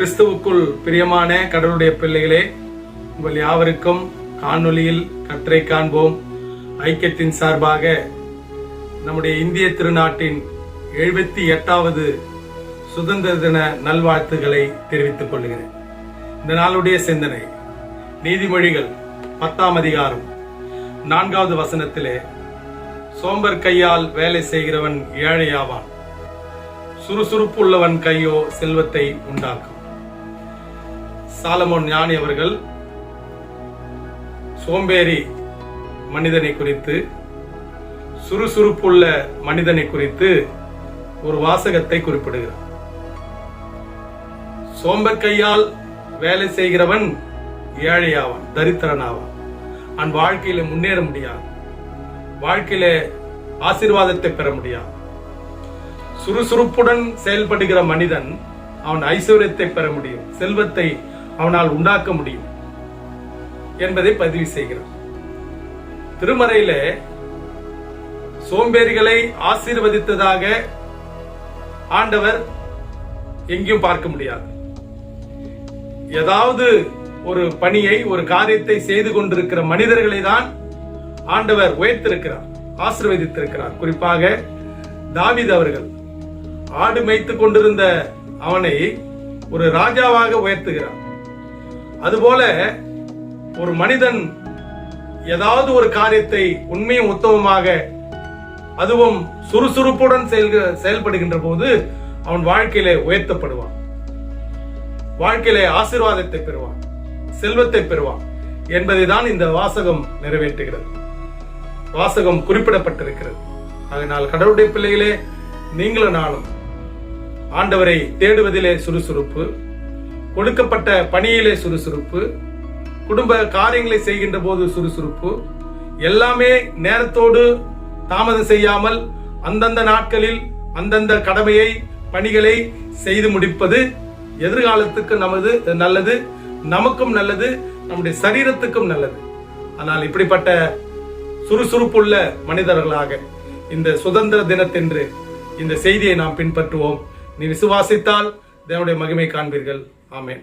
கிறிஸ்துவுக்குள் பிரியமான கடவுளுடைய பிள்ளைகளே உங்கள் யாவருக்கும் காணொளியில் கற்றை காண்போம். ஐக்கியத்தின் சார்பாக நம்முடைய இந்திய திருநாட்டின் எழுபத்தி எட்டாவது சுதந்திர தின நல்வாழ்த்துக்களை தெரிவித்துக் கொள்கிறேன். இந்த நாளுடைய சிந்தனை நீதிமொழிகள் பத்தாம் அதிகாரம் நான்காவது வசனத்திலே சோம்பர் கையால் வேலை செய்கிறவன் ஏழையாவான் சுறுசுறுப்புள்ளவன் கையோ செல்வத்தை உண்டாக்கும். சாலமோன் ஞானி அவர்கள் சோம்பேறி மனிதனை குறித்து சுறுசுறுப்புள்ள மனிதனை குறித்து ஒரு வாசகத்தை குறிப்பிடுகிறார். சோம்பர் கையால் வேலை செய்கிறவன் ஏழையாவான் தரித்திரனாவான். அவன் வாழ்க்கையில முன்னேற முடியாது. வாழ்க்கையில ஆசீர்வாதத்தை பெற முடியாது. சுறுசுறுப்புடன் செயல்படுகிற மனிதன் அவன் ஐஸ்வர்யத்தை பெற முடியும். செல்வத்தை அவனால் உண்டாக்க முடியும் என்பதை பதிவு செய்கிறான் திருமறையில சோம்பேறிகளை ஆசீர்வதித்ததாக ஆண்டவர் எங்கேயும் பார்க்க முடியாது. ஏதாவது ஒரு பணியை ஒரு காரியத்தை செய்து கொண்டிருக்கிற மனிதர்களை தான் ஆண்டவர் உயர்த்திருக்கிறார் ஆசீர்வதித்திருக்கிறார். குறிப்பாக தாவித் அவர்கள் ஆடு மேய்த்து கொண்டிருந்த அவனை ஒரு ராஜாவாக உயர்த்துகிறார். அதுபோல ஒரு மனிதன் ஏதாவது ஒரு காரியத்தை உண்மையும் உத்தமமாக அதுவும் சுறுசுறுப்புடன் செயல்க- செயல்படுகின்ற போது அவன் வாழ்க்கையிலே உயர்த்தப்படுவான். வாழ்க்கையிலே ஆசீர்வாதத்தை பெறுவான் செல்வத்தை பெறுவான் என்பதை தான் இந்த வாசகம் நிறைவேற்றுகிறது. வாசகம் குறிப்பிடப்பட்டிருக்கிறது. அதனால் கடவுளுடைய பிள்ளைகளே நீங்களும் நானும் ஆண்டவரை தேடுவதிலே சுறுசுறுப்பு கொடுக்கப்பட்ட பணியிலே சுறுசுறுப்பு குடும்ப காரியங்களை செய்கின்ற போது சுறுசுறுப்பு எல்லாமே நேரத்தோடு தாமதம் செய்யாமல் அந்தந்த நாட்களில் அந்தந்த கடமையை பணிகளை செய்து முடிப்பது எதிர்காலத்துக்கு நமது நல்லது நமக்கும் நல்லது நம்முடைய சரீரத்துக்கும் நல்லது. ஆனால் இப்படிப்பட்ட சுறுசுறுப்புள்ள மனிதர்களாக இந்த சுதந்திர தினத்தென்று இந்த செய்தியை நாம் பின்பற்றுவோம். நீ விசுவாசித்தால் தேவனுடைய மகிமை காண்பீர்கள். ஆமேன்.